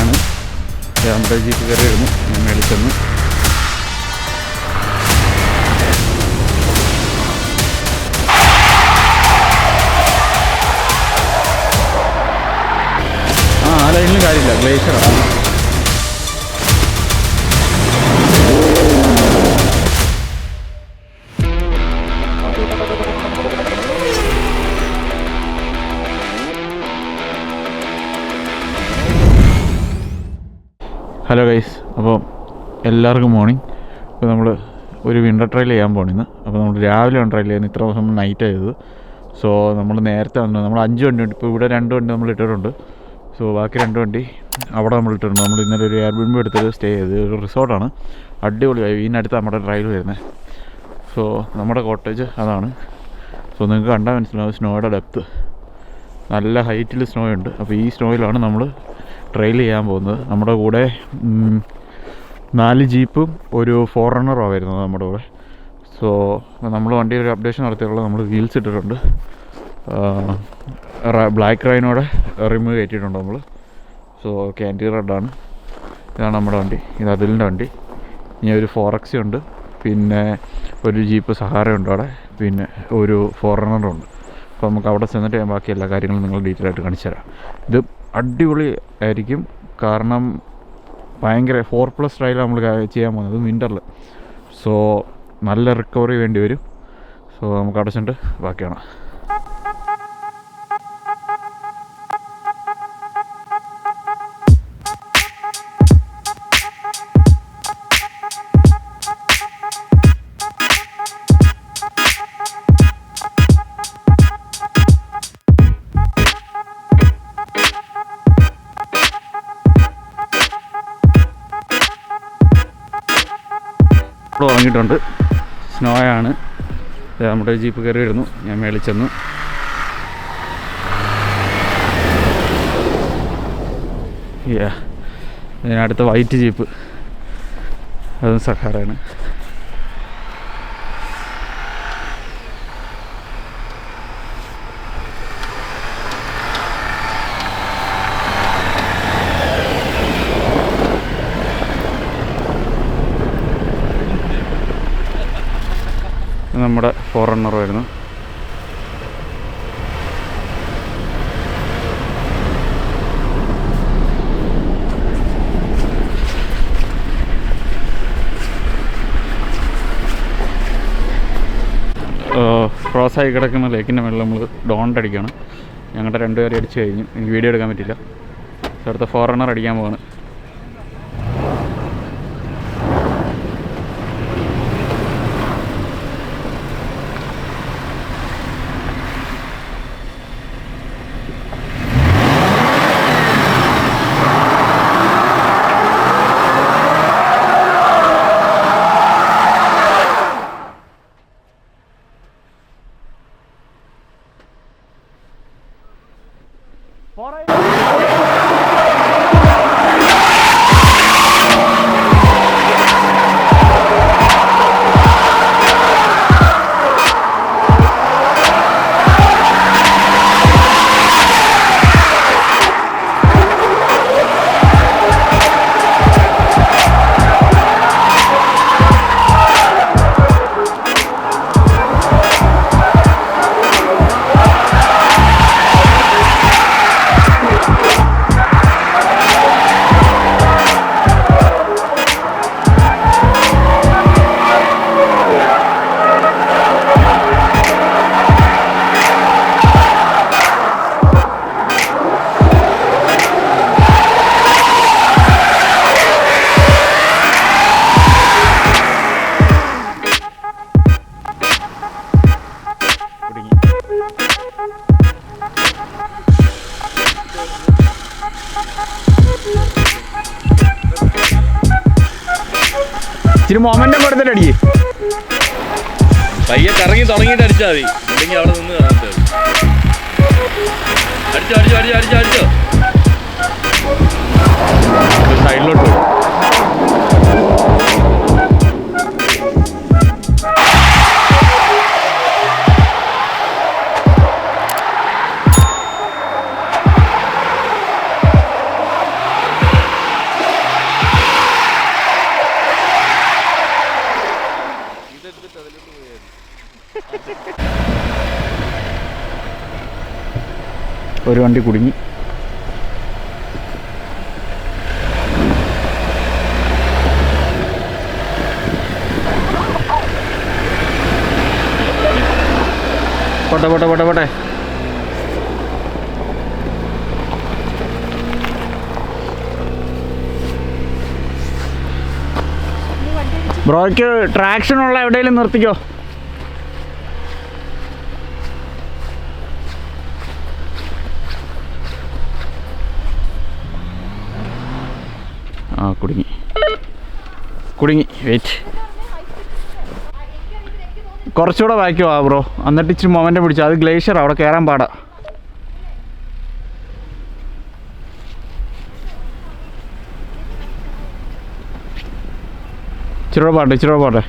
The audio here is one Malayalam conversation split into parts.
ആണ് നമ്മുടെ ജീപ്പ് കയറി വരുന്നു. ഞാൻ മേളിൽ ആ ആ ലൈനിലും കാര്യമില്ല. ഗ്ലേഷ്യറാണ്. ഹലോ ഗൈസ് അപ്പോൾ എല്ലാവർക്കും മോർണിംഗ്. ഇപ്പോൾ നമ്മൾ ഒരു വിന്റർ ട്രയൽ ചെയ്യാൻ പോണിന്ന്. അപ്പോൾ നമ്മൾ രാവിലെ ട്രയൽ ചെയ്യുന്നത് ഇത്ര ദിവസം നൈറ്റ് ആയത്. സോ നമ്മൾ നേരത്തെ വന്നു. നമ്മൾ അഞ്ച് വണ്ടി ഉണ്ട്. ഇപ്പോൾ ഇവിടെ രണ്ട് വണ്ടി നമ്മൾ ഇട്ടിട്ടുണ്ട്. സോ ബാക്കി രണ്ട് വണ്ടി അവിടെ നമ്മൾ ഇട്ടിട്ടുണ്ട്. നമ്മൾ ഇന്നലെ ഒരു എയർബിൻബ് എടുത്തത് സ്റ്റേ ചെയ്ത്. ഒരു റിസോർട്ടാണ് അടിപൊളിയായി ഇതിനടുത്ത് നമ്മുടെ ട്രയൽ വരുന്നത് സോ നമ്മുടെ കോട്ടേജ് അതാണ്. സോ നിങ്ങൾക്ക് കണ്ടാൽ മനസ്സിലാവും. സ്നോയുടെ ഡെപ്ത്ത് നല്ല ഹൈറ്റിൽ സ്നോ ഉണ്ട്. അപ്പോൾ ഈ സ്നോയിലാണ് നമ്മൾ ട്രെയിൽ ചെയ്യാൻ പോകുന്നത്. നമ്മുടെ കൂടെ നാല് ജീപ്പും ഒരു ഫോർ റണ്ണറുമാണ് വരുന്നത് നമ്മുടെ കൂടെ. സോ നമ്മൾ വണ്ടിയിൽ ഒരു അപ്ഡേഷൻ നടത്തിയിട്ടുള്ളത് നമ്മൾ വീൽസ് ഇട്ടിട്ടുണ്ട്. ബ്ലാക്ക് റൈനോടെ റിമൂവ് കയറ്റിയിട്ടുണ്ട് നമ്മൾ സോ ക്യാന്റി റെഡാണ് ഇതാണ് നമ്മുടെ വണ്ടി. ഇത് അതിലിന്റെ വണ്ടി. ഇനി ഒരു ഫോറക്സി ഉണ്ട്. പിന്നെ ഒരു ജീപ്പ് സഹാരയുണ്ട് അവിടെ. പിന്നെ ഒരു ഫോർ റണ്ണറുണ്ട് അപ്പോൾ നമുക്ക് അവിടെ ചെന്നിട്ട് ഞാൻ ബാക്കി എല്ലാ കാര്യങ്ങളും നിങ്ങൾ ഡീറ്റെയിൽ ആയിട്ട് കാണിച്ചു തരാം ഇത് അടിപൊളി ആയിരിക്കും. കാരണം ഭയങ്കര ഫോർ പ്ലസ് സ്റ്റൈലാണ് നമ്മൾ ചെയ്യാൻ പോകുന്നത് വിന്ററിൽ സോ നല്ല റിക്കവറി വേണ്ടി വരും. സോ നമുക്ക് അടച്ചിട്ട് ബാക്കിയാണ് ഇവിടെ സ്നോ ദേ നമ്മുടെ ജീപ്പ് കയറി വരുന്നു. ഞാൻ മേളിൽ ചെന്നു. ഇതിനടുത്ത വൈറ്റ് ജീപ്പ്. അതും സഹാറാണ് നമ്മുടെ ഫോർ റണ്ണർ വരുന്നു ക്രോസായി കിടക്കുന്ന ലേക്കിന്റെ മേളിൽ നമ്മൾ ഡോണ്ട് അടിക്കുകയാണ് ഞങ്ങളുടെ രണ്ടുപേരെ അടിച്ചു കഴിഞ്ഞു. എനിക്ക് വീഡിയോ എടുക്കാൻ പറ്റില്ല അടുത്ത ഫോറണർ അടിക്കാൻ പോവാണ്. ഇച്ചിരി മൊമെന്റം കൊടുത്തിട്ട് അടിയേ പയ്യെ കറങ്ങി തുടങ്ങിയിട്ട് അടിച്ചാൽ മതി. അല്ലെങ്കിൽ അവിടെ നിന്ന് കാണാൻ അടിച്ചോ അടിച്ചോ അടിച്ചോ അടിച്ചോ അടിച്ചോ. സൈഡിലോട്ട് പോകും ഒരു വണ്ടി കുടുങ്ങി. പോട്ടെ പോട്ടെ പോട്ടെ പോട്ടെ. ബ്രോയ്ക്ക് ട്രാക്ഷൻ ഉള്ള എവിടെയെങ്കിലും നിർത്തിക്കോ. ആ കുടുങ്ങി. കുടുങ്ങി. വെയിറ്റ് കുറച്ചുകൂടെ ബാക്കി വാ ബ്രോ. എന്നിട്ട് ഇച്ചിരി മൊമെന്റ് പിടിച്ചു. അത് ഗ്ലേഷ്യർ അവിടെ കയറാൻ പാടാ. ഇച്ചിരി പാട്ടെ ഇച്ചിരി പാട്ടെ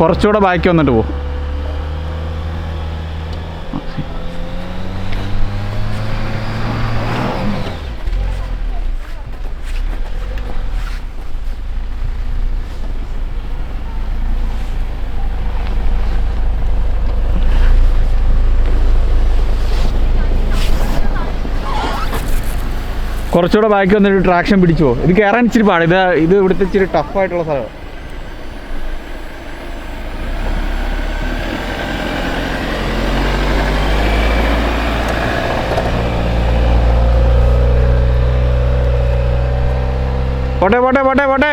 കുറച്ചുകൂടെ ബാക്കി വന്നിട്ട് പോ. കുറച്ചുകൂടെ ബാക്കി വന്നിട്ട് ട്രാക്ഷൻ പിടിച്ചു പോകും. ഇത് കയറാൻ ഇച്ചിരി പാട്. ഇത് ഇത് ഇവിടുത്തെ ഇച്ചിരി ടഫായിട്ടുള്ള സ്ഥലം പോട്ടെ പോട്ടെ പോട്ടെ പോട്ടെ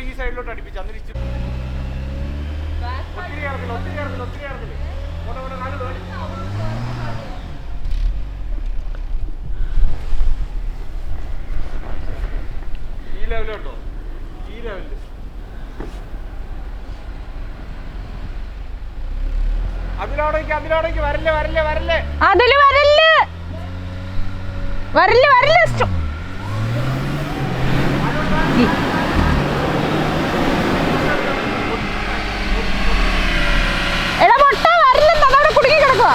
ഈ സൈഡിലോട്ട് അടുപ്പിച്ച് ഇച്ചിരി ഒത്തിരി ഇറങ്ങില്ല ഒത്തിരി ഇറങ്ങില്ല ഒത്തിരി പോട്ടെ നാല് പേര്. ഈ ലെവലോട്ടോ ഈ ലെവലിൽ അതിലവിടേക്ക് അതിലവിടേക്ക് വരല്ലേ വരല്ലേ വരല്ലേ അതിൽ വരല്ലേ വരല്ലേ വരല്ല് സ്റ്റോ- എടാ പൊട്ട വരല്ലെന്ന് അതവിടെ കുടുങ്ങി കിടക്കുക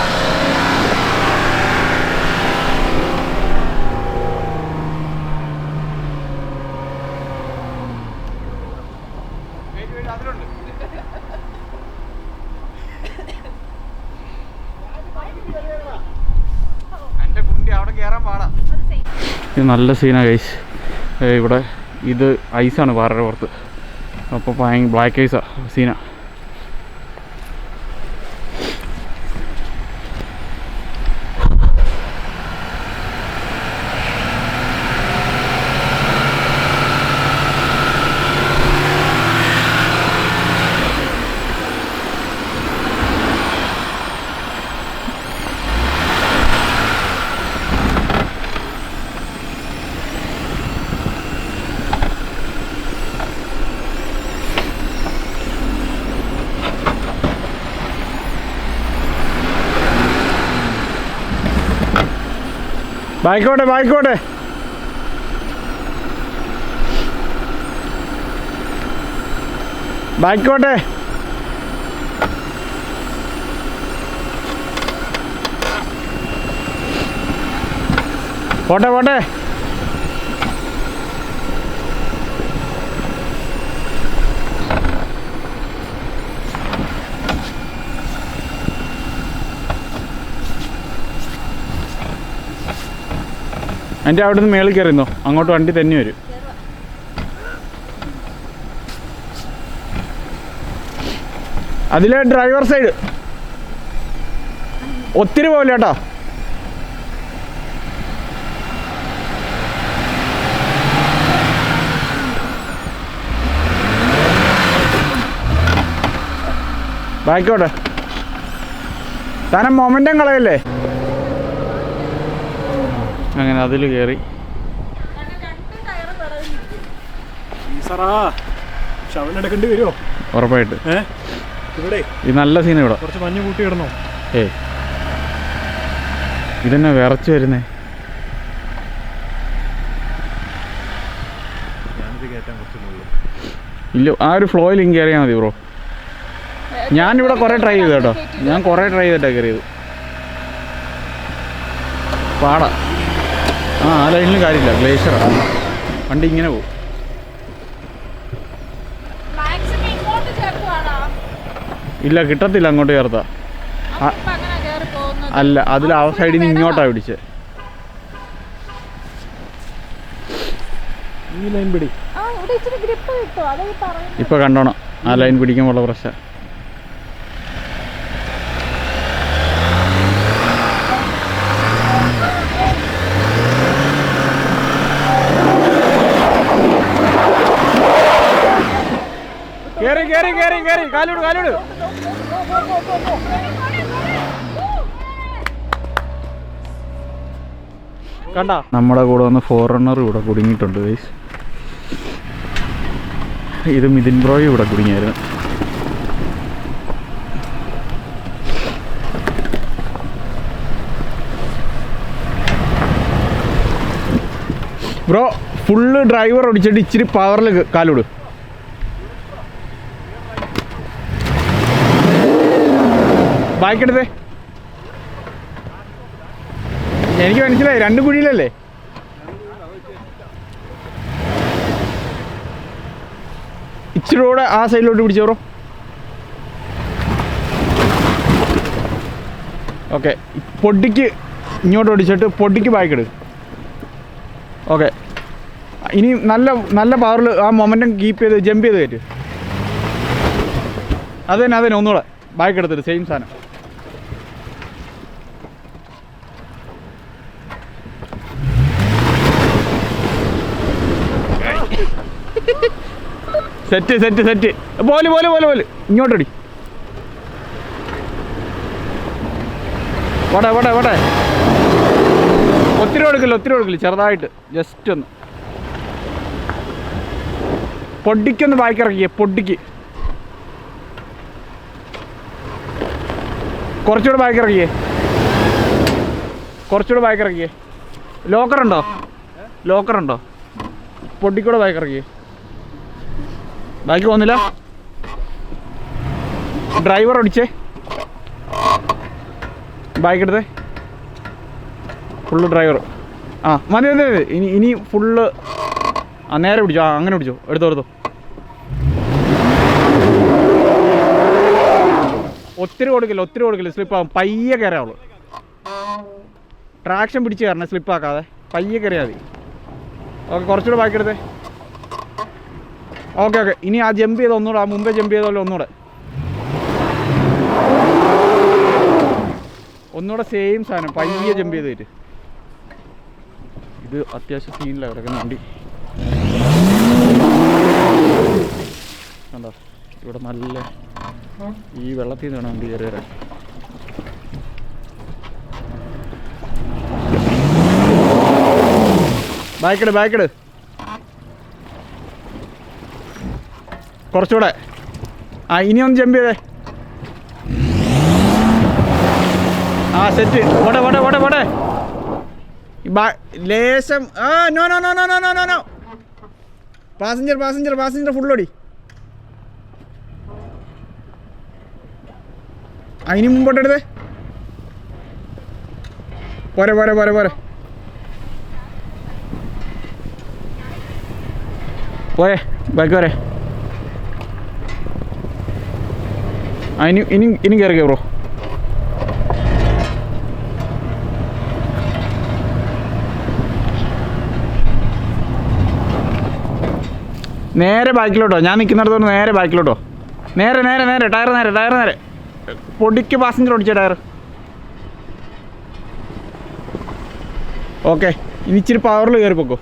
വെയിറ്റ് വെയിറ്റ് അതിലുണ്ട് എന്റെ കുണ്ടി അവിടെ കയറാൻ പാടാ ഇത് നല്ല സീനാണ് ഐസ് ഇവിടെ ഇത് ഐസാണ് പാറയുടെ പുറത്ത്. അപ്പോൾ ഭയങ്കര ബ്ലാക്ക് ഐസാണ് സീന ബായിക്കോട്ടെ ബായിക്കോട്ടെ. ബായിക്കോട്ടെ. പോട്ടെ പോട്ടെ. എന്റെ അവിടെ നിന്ന് മേളിൽ കയറിന്നോ? അങ്ങോട്ട് വണ്ടി തന്നെ വരും. അതിലെ ഡ്രൈവർ സൈഡ് ഒത്തിരി പോലെ കേട്ടോ. ബാക്കോട്ടെ താനം മൊമെന്റം കളയല്ലേ? അങ്ങനെ അതിൽ കയറി. ഉറപ്പായിട്ട്. ഈ ഇത് നല്ല സീന ഇവിടെ. കുറച്ച് മഞ്ഞ് കൂട്ടി ഇടണോ? ഏയ് ഇതെന്നെ വിറച്ച് വരുന്നേ? ഇല്ല ആ ഒരു ഫ്ലോയിൽ ഇങ്ങ് കയറിയാൽ മതി ബ്രോ. ഞാനിവിടെ കുറേ ട്രൈ ചെയ്തു കേട്ടോ. ഞാൻ കുറേ ട്രൈ ചെയ്തിട്ടാണ് കയറിയത്. പാടാ. ആ ആ ലൈനിലും കാര്യമില്ല. ഗ്ലേഷ്യറാണ് വണ്ടി ഇങ്ങനെ പോകും. ഇല്ല കിട്ടത്തില്ല അങ്ങോട്ട് ചേർത്താ. അല്ല അതിൽ ആ സൈഡിൽ നിന്ന് ഇങ്ങോട്ടാ പിടിച്ചത് ഈ ലൈൻ പിടി. ഇപ്പൊ കണ്ടോണം. ആ ലൈൻ പിടിക്കുമ്പോൾ ഉള്ള പ്രശ്നം. കേറി കേറി കേറി. കാലോട് കാലോട് കണ്ട? നമ്മുടെ കൂടെ വന്ന് ഫോറണ്ണർ ഇവിടെ കുടുങ്ങിയിട്ടുണ്ട് ഗൈസ് ഇത് മിഥിൻ ബ്രോയും ഇവിടെ കുടുങ്ങിയായിരുന്നു. ബ്രോ ഫുള്ള് ഡ്രൈവർ ഓടിച്ചിട്ട് ഇച്ചിരി പവറിൽ കാലോട് ബാക്ക് എടുത്തേ. എനിക്ക് മനസ്സിലായി രണ്ട് കുഴിയിലല്ലേ? ഇച്ചിരി കൂടെ ആ സൈഡിലോട്ട് പിടിച്ചോറോ ഓക്കെ പൊടിക്ക് ഇങ്ങോട്ട് ഓടിച്ചിട്ട് പൊടിക്ക് ബാക്കിട് ഓക്കെ ഇനി നല്ല നല്ല പവറിൽ ആ മൊമെന്റം കീപ്പ് ചെയ്ത് ജമ്പ് ചെയ്ത് കയറ്റ്. അത് തന്നെ അത് തന്നെ ഒന്നുകൂടെ. ബാക്കെടുത്തിട്ട് സെയിം സാധനം. Set set set. പോലെ പോലെ പോലെ പോലെ. ഇങ്ങോട്ടടി. വട വട വട. ഒത്തിരി കൊടുക്കില്ല ഒത്തിരി കൊടുക്കില്ല ചെറുതായിട്ട്. ജസ്റ്റ് ഒന്ന്. പൊടിക്കൊന്ന് ബാക്കിറക്കിയേ പൊടിക്ക്. കുറച്ചുകൂടെ ബാക്കിറക്കിയേ കുറച്ചുകൂടെ ബാക്കിറക്കിയേ ലോക്കറുണ്ടോ? ലോക്കറുണ്ടോ? പൊടിക്കൂടെ ബാക്കിറക്കിയേ ബാക്കി പോകുന്നില്ല ഡ്രൈവർ ഓടിച്ചേ. ബാക്ക് എടുത്തേ. ഫുള്ള് ഡ്രൈവർ ആ മതി മതി മതി. ഇനി ഇനി ഫുള്ള് ആ നേരെ പിടിച്ചോ. ആ അങ്ങനെ പിടിച്ചോ. എടുത്തോ എടുത്തോ. ഒത്തിരി കൊടുക്കില്ല ഒത്തിരി കൊടുക്കില്ല സ്ലിപ്പാകും പയ്യെ കയറാവുള്ളൂ. ട്രാക്ഷൻ പിടിച്ച് കയറണേ. സ്ലിപ്പാക്കാതെ പയ്യെ കയറിയാൽ മതി. ഓക്കെ കുറച്ചുകൂടെ ബാക്കി എടുത്തേ. Okay okay. ഇനി ആ ജമ്പ് ചെയ്ത ഒന്നുകൂടെ ആ മുമ്പേ ജമ്പ് ചെയ്ത പോലെ ഒന്നുകൂടെ ഒന്നുകൂടെ സെയിം സാധനം പയ്യെ ജമ്പ് ചെയ്ത് തരും ഇത് അത്യാവശ്യം സീനിലാണ് കിടക്കുന്ന വണ്ടി. കണ്ടോ? ഇവിടെ നല്ല ഈ വെള്ളത്തിൽ നിന്ന് വേണം വണ്ടി കയറി വരാൻ. ബാക്കിട് ബാക്കിട് കുറച്ചുകൂടെ. ആ ഇനി ഒന്ന് ജമ്പ് ചെയ്തേ. ആ സെറ്റ് ഓടെ ഓടെ ഓടെ ഓടെ. ലേശം ആ no no no no no no no no passenger passenger passenger ഫുള്ളോടി അതിന് മുമ്പോട്ട് എടുത്തേ. പോരെ പോരെ പോരെ പോരെ. പോരെ ബൈക്ക് പോരെ ആ ഇനി ഇനി ഇനി കയറി ബ്രോ. നേരെ ബാക്കിലോട്ടോ. ഞാൻ നിൽക്കുന്നിടത്തോട്ട് നേരെ ബാക്കിലോട്ടോ. നേരെ നേരെ നേരെ ടയർ നേരെ ടയർ നേരെ. പൊടിക്ക് പാസഞ്ചർ ഓടിച്ച ടയർ ഓക്കെ ഇനി ഇച്ചിരി പവറിൽ കയറി പൊക്കോ.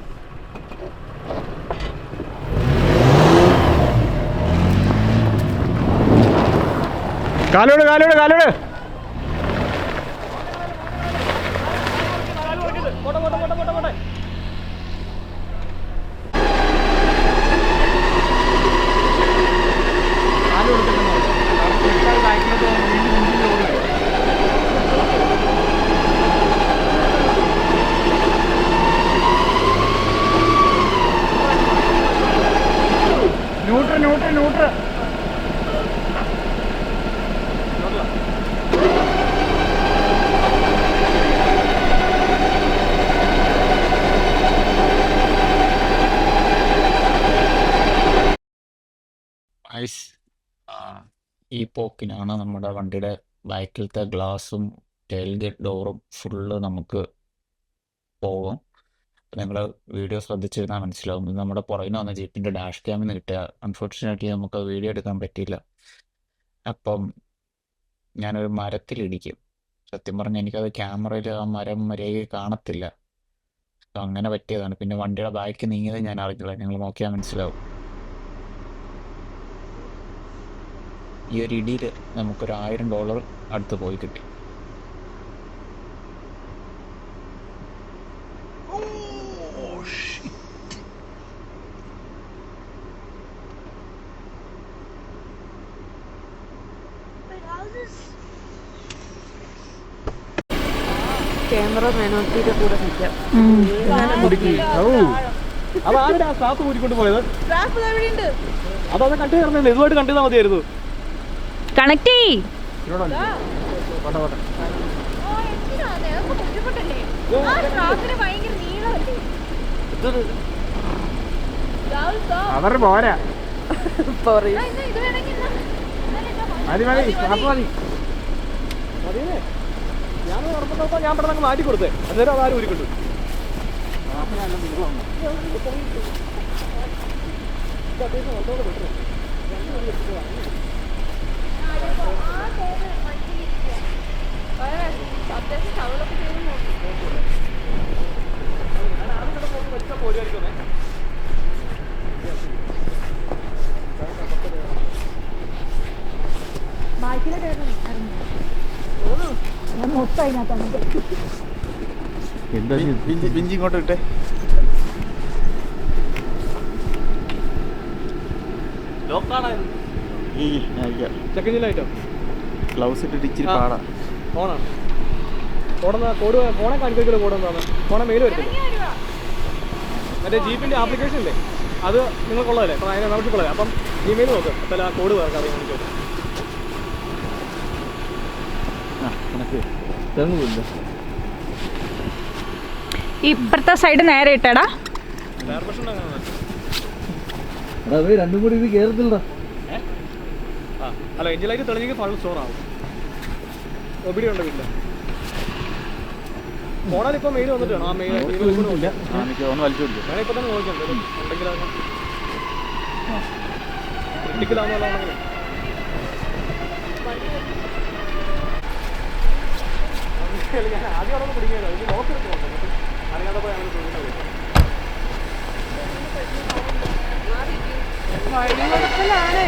കാലോട് കാലോട് കാലോട്. ഈ പോക്കിനാണ് നമ്മുടെ വണ്ടിയുടെ ബാക്കിലത്തെ ഗ്ലാസും ടെയിൽ ഗേറ്റ് ഡോറും ഫുള്ള് നമുക്ക് പോകും. നിങ്ങൾ വീഡിയോ ശ്രദ്ധിച്ചിരുന്നാൽ മനസ്സിലാവും. ഇത് നമ്മുടെ പുറകിന് വന്ന ജീപ്പിന്റെ ഡാഷ് ക്യാമിൽ നിന്ന് കിട്ടുക അൺഫോർച്ചുനേറ്റ്ലി നമുക്ക് വീഡിയോ എടുക്കാൻ പറ്റിയില്ല. അപ്പം ഞാനൊരു മരത്തിലിടിക്കും സത്യം പറഞ്ഞാൽ എനിക്കത് ക്യാമറയിൽ ആ മരം മര്യാദയ്ക്ക് കാണത്തില്ല. അങ്ങനെ പറ്റിയതാണ്. പിന്നെ വണ്ടിയുടെ ബാക്കി നീങ്ങിയത് ഞാൻ അറിഞ്ഞില്ല. നിങ്ങൾ നോക്കിയാൽ മനസ്സിലാവും. ഈ ഒരു ഇടിയിൽ നമുക്കൊരു ആയിരം ഡോളർ അടുത്ത് പോയി കിട്ടി. ക്യാമറ മേനോത്തിയുടെ കൂടെ നിൽക്കാം. അത് ആരുടെ ആ സ്റ്റാഫ് കൂടിക്കൊണ്ട് പോയത്? ട്രാപ്പ് എവിടെയുണ്ട് അതൊന്ന് കണ്ടു തരുന്നില്ല ഇതുമായിട്ട് കണ്ടു തന്നാ മതിയായിരുന്നു. കണക്ട് ചെയ്. അവർ പോരാ. മതി മതി സ്റ്റാഫ് മതി ഞാൻ ഉറപ്പുണ്ടപ്പോൾ ഞാൻ പെട്ടെന്ന് മാറ്റി കൊടുത്തേ അന്നേരം അതാരും. വളരെ അത്യാവശ്യം എന്താ പിഞ്ചി പിഞ്ചി ഇങ്ങോട്ട് ഇട്ടേ. ചെക്കൻ ജില്ലായിട്ടോ ഗ്ലൗസ് ഇട്ടിട്ട് ഇച്ചിരി പാടാ. ഫോണാണ് ഫോണെന്നാ കോഡ് ഫോണെ കാണിക്കല്ലോ കോഡ് എന്താണ്? ഫോണെ മെയിൽ വരത്തില്ല? മറ്റേ ജീപ്പിന്റെ ആപ്ലിക്കേഷൻ ഇല്ലേ? അത് നിങ്ങൾക്കുള്ളതല്ലേ അപ്പം അതിനെ നമുക്കുള്ളത് അപ്പം ഇമെയിൽ നോക്ക്. അപ്പോൾ ആ കോഡ് വേർക്ക് അറിയാൻ വേണ്ടി ചോദിക്കും ഇപ്പുറത്തെ സൈഡ് നേരെ ഇട്ടടാ. രണ്ടും കൂടി ഇത് കേറത്തില്ലടാ. അല്ല എഞ്ചിൻ ലൈറ്റ് തെളിഞ്ഞെങ്കിൽ ഫുൾ സ്റ്റോർ ആവും. ഒബിഡി ഉണ്ട് വീട്ടിൽ ഫോണിൽ ഇപ്പോൾ മെയിൽ വന്നിട്ടാണ്? ആ മെയിൽ ഇല്ല. ആ ഒന്ന് വലിച്ചു ഞാൻ ഇപ്പോൾ തന്നെ ഉണ്ടെങ്കിൽ ക്രിട്ടിക്കലാണെന്നുള്ളതാണെങ്കിൽ ഞാൻ ആദ്യം അവിടെ പിടിക്കുന്നത് ഇത് അറിയാതെ പോയി അങ്ങനെ ചോദിക്കുന്നത്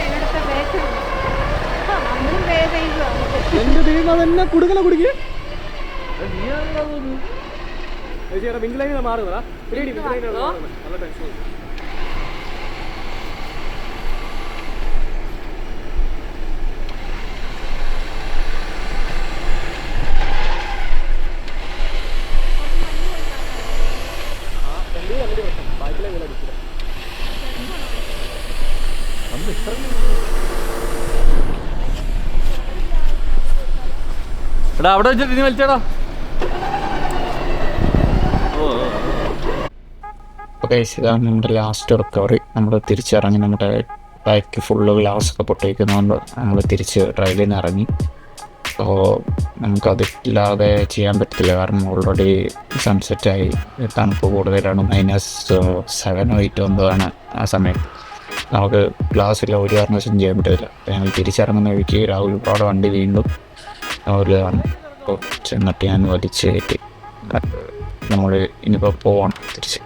ഇവിടുത്തെ ബേക്കറി എന്റെ ദൈവം അതെന്നെ കുടുങ്ങല കുടുങ്ങി? ചേട്ടാ പിങ്ക് ലൈനിൽ മാറുന്നതാ. പിടി പിങ്ക് ലൈനിൽ നല്ല ടെൻഷൻ എടാ അവിടെ വെച്ചിട്ട് ഇനി വലിച്ചേടാ. ഇതാണ് നമ്മുടെ ലാസ്റ്റ് റിക്കവറി നമ്മൾ തിരിച്ചിറങ്ങി. നമ്മുടെ ബാക്ക് ഫുള്ള് ഗ്ലാസ് ഒക്കെ പൊട്ടിയിരിക്കുന്നതുകൊണ്ട് നമ്മൾ തിരിച്ച് ട്രയലിൽ നിന്ന് ഇറങ്ങി. അപ്പോൾ നമുക്കതില്ലാതെ ചെയ്യാൻ പറ്റത്തില്ല. കാരണം ഓൾറെഡി സൺസെറ്റായി തണുപ്പ് കൂടുതലാണ്. മൈനസ് സെവനോ എയ്റ്റോ എന്തോ ആണ് ആ സമയം. നമുക്ക് ഗ്ലാസ്സിൽ ഒരു കാരണവശം ചെയ്യാൻ പറ്റത്തില്ല. ഞങ്ങൾ തിരിച്ചിറങ്ങുന്ന വഴിക്ക് രാഹുൽ ഒരുപാട് വണ്ടി വീണ്ടും രാഹുലാണ് അപ്പോൾ ചെന്നിട്ട് ഞാൻ വലിച്ചു കയറ്റി നമ്മൾ ഇനിയിപ്പോൾ പോവാണ് തിരിച്ച്.